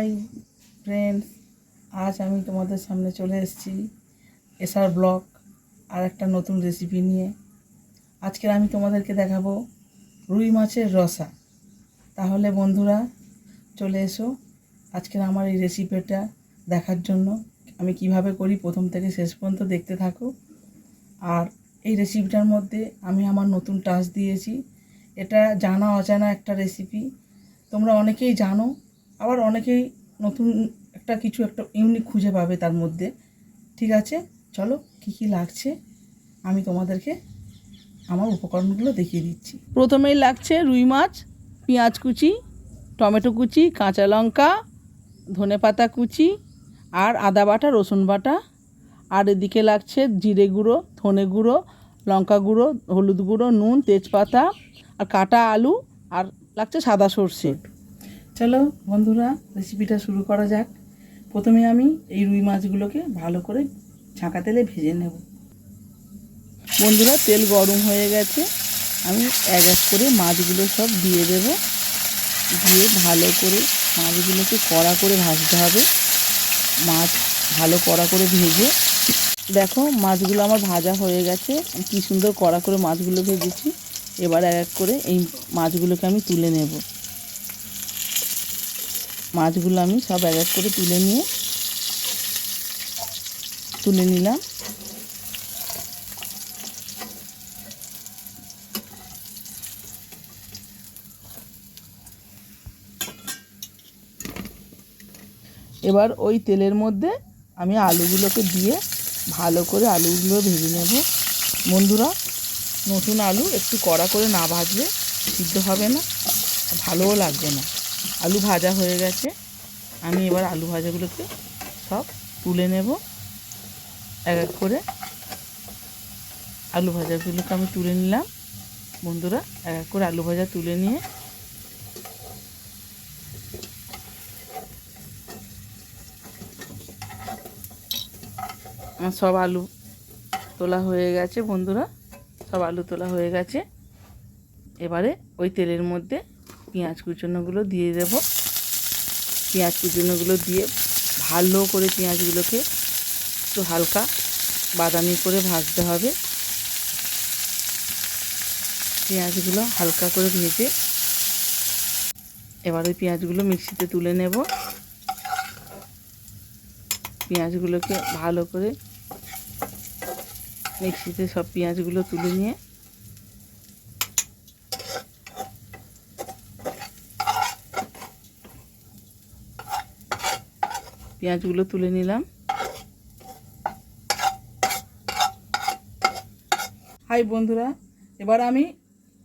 Hi friends আজ আমি তোমাদের সামনে চলে এসেছি এসআর ব্লগ আর একটা নতুন রেসিপি নিয়ে। আজকের আমি তোমাদেরকে দেখাবো রুই মাছের রসা। তাহলে বন্ধুরা, চলে এসো আজকের আমার এই রেসিপিটা দেখার জন্য। আমি কীভাবে করি প্রথম থেকে শেষ পর্যন্ত দেখতে থাকো। আর এই রেসিপিটার মধ্যে আমি আমার নতুন টাচ দিয়েছি। এটা জানা অজানা একটা রেসিপি তোমরা অনেকেই জানো আবার অনেকেই নতুন একটা কিছু, একটা ইউনিক খুঁজে পাবে তার মধ্যে। ঠিক আছে? চলো, কী কী লাগছে? আমি তোমাদেরকে আমার উপকরণগুলো দেখিয়ে দিচ্ছি। প্রথমেই লাগছে রুই মাছ, পেঁয়াজ কুচি, টমেটো কুচি, কাঁচা লঙ্কা, ধনে পাতা কুচি আর আদা বাটা, রসুন বাটা। আর এদিকে লাগছে জিরে গুঁড়ো, ধনে গুঁড়ো, লঙ্কা গুঁড়ো, হলুদ গুঁড়ো, নুন, তেজপাতা আর কাটা আলু আর লাগছে সাদা সর্ষে। চলো বন্ধুরা রেসিপিটা শুরু করা যাক। প্রথমে আমি এই রুই মাছগুলোকে ভালো করে ছাঁকা তেলে ভেজে নেব। বন্ধুরা, তেল গরম হয়ে গেছে। আমি এক এক করে মাছগুলো সব দিয়ে দেব। দিয়ে ভালো করে মাছগুলোকে কড়া করে ভাজতে হবে। মাছ ভালো কড়া করে ভেজে। দেখো, মাছগুলো আমার ভাজা হয়ে গেছে। কী সুন্দর কড়া করে মাছগুলো ভেজেছি। এবার এক এক করে এই মাছগুলোকে আমি তুলে নেব। মাছগুলো আমি সব এক এক করে তুলে নিয়ে, তুলে নিলাম। এবার ওই তেলের মধ্যে আমি আলুগুলোকে দিয়ে ভালো করে আলুগুলো ভেজে নেব। বন্ধুরা, নতুন আলু একটু কড়া করে না ভাজলে সিদ্ধ হবে না, ভালোও লাগবে না। আলু ভাজা হয়ে গেছে। আমি এবার আলু ভাজাগুলোকে সব তুলে নেব। এক এক করে আলু ভাজাগুলোকে আমি তুলে নিলাম। বন্ধুরা, এক এক করে আলু ভাজা তুলে নিয়ে আমার সব আলু তোলা হয়ে গেছে, বন্ধুরা। সব আলু তোলা হয়ে গেছে। এবারে ওই তেলের মধ্যে পেঁয়াজ কুচনোগুলো দিয়ে দেব। পেঁয়াজ কুচনোগুলো দিয়ে ভালো করে পেঁয়াজগুলোকে একটু হালকা বাদামি করে ভাজতে হবে। পেঁয়াজগুলো হালকা করে ভেজে এবার ওই পেঁয়াজগুলো মিক্সিতে তুলে নেব। পেঁয়াজগুলোকে ভালো করে মিক্সিতে সব পেঁয়াজগুলো তুলে নিয়ে পেঁয়াজগুলো তুলে নিলাম। হাই বন্ধুরা, এবার আমি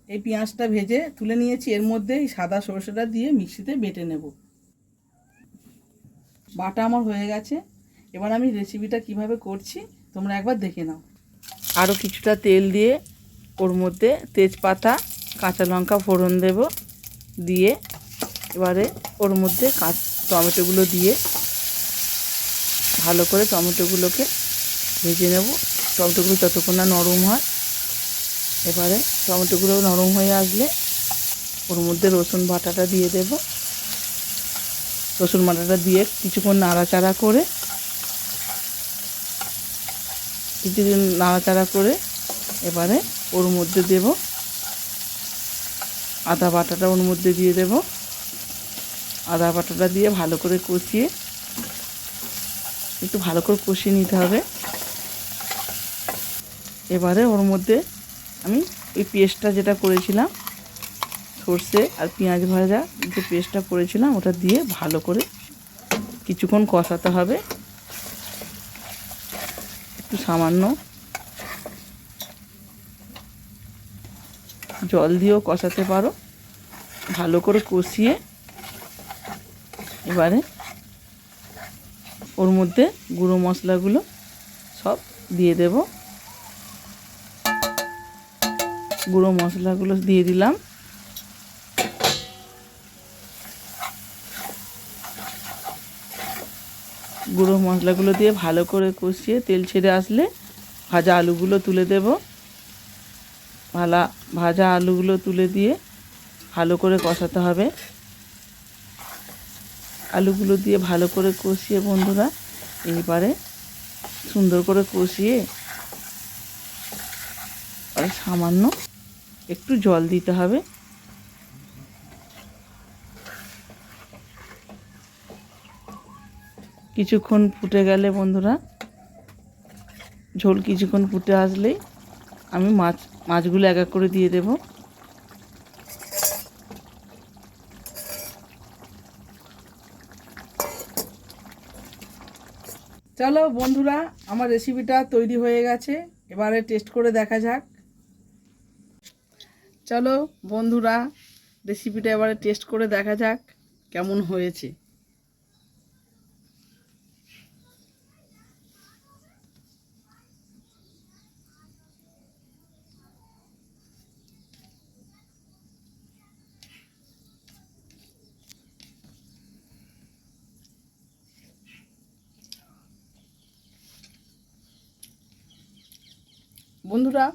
এই পেঁয়াজটা ভেজে তুলে নিয়েছি। এর মধ্যে এই সাদা সরষেটা দিয়ে মিক্সিতে বেটে নেব। বাটা আমার হয়ে গেছে। এবার আমি রেসিপিটা কীভাবে করছি, তোমরা একবার দেখে নাও। আরও কিছুটা তেল দিয়ে ওর মধ্যে তেজপাতা, কাঁচা লঙ্কা ফোড়ন দেব। দিয়ে এবারে ওর মধ্যে কাঁচ টমেটোগুলো দিয়ে ভালো করে টমেটোগুলোকে ভেজে নেব। টমেটোগুলো যতক্ষণ না নরম হয়, এবারে টমেটোগুলো নরম হয়ে আসলে ওর মধ্যে রসুন বাটাটা দিয়ে দেব। রসুন বাটাটা দিয়ে কিছুক্ষণ নাড়াচাড়া করে, কিছুদিন নাড়াচাড়া করে এবারে ওর মধ্যে দেব। আদা বাটাটা ওর মধ্যে দিয়ে দেব। আদা বাটাটা দিয়ে ভালো করে কষিয়ে একটু ভালো করে কষিয়ে নিতে হবে। এবারে ওর মধ্যে আমি ওই পেস্টটা যেটা করেছিলাম, সর্ষে আর পেঁয়াজ ভাজা যে পেস্টটা করেছিলাম, ওটা দিয়ে ভালো করে কিছুক্ষণ কষাতে হবে। একটু সামান্য জল দিয়েও কষাতে পারো। ভালো করে কষিয়ে এবারে ওর মধ্যে গুঁড়ো মশলাগুলো সব দিয়ে দেব। গুঁড়ো মশলাগুলো দিয়ে দিলাম। গুঁড়ো মশলাগুলো দিয়ে ভালো করে কষিয়ে তেল ছেড়ে আসলে ভাজা আলুগুলো তুলে দেব। ভালা, ভাজা আলুগুলো তুলে দিয়ে ভালো করে কষাতে হবে। আলুগুলো দিয়ে ভালো করে কষিয়ে বন্ধুরা, এইবারে সুন্দর করে কষিয়ে আর সামান্য একটু জল দিতে হবে। কিছুক্ষণ ফুটে গেলে বন্ধুরা, ঝোল কিছুক্ষণ ফুটে আসলেই আমি মাছ, মাছগুলো এক এক করে দিয়ে দেব। চলো বন্ধুরা, আমার রেসিপিটা তৈরি হয়ে গেছে। এবারে টেস্ট করে দেখা যাক। চলো বন্ধুরা রেসিপিটা এবারে টেস্ট করে দেখা যাক কেমন হয়েছে। বন্ধুরা,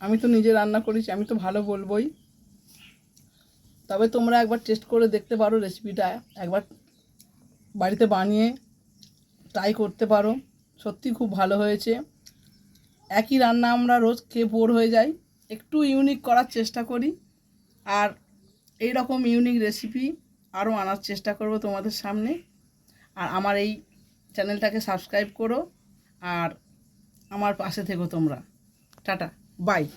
আমি তো নিজে রান্না করেছি, আমি তো ভালো বলবোই। তবে তোমরা একবার টেস্ট করে দেখতে পারো রেসিপিটা একবার বাড়িতে বানিয়ে ট্রাই করতে পারো। সত্যি খুব ভালো হয়েছে। একই রান্না আমরা রোজ খেয়ে বোর হয়ে যাই। একটু ইউনিক করার চেষ্টা করি। আর এই রকম ইউনিক রেসিপি আরও আনার চেষ্টা করব তোমাদের সামনে। আর আমার এই চ্যানেলটাকে সাবস্ক্রাইব করো। আর আমার পাশে থেকো তোমরা। টাটা। বাই।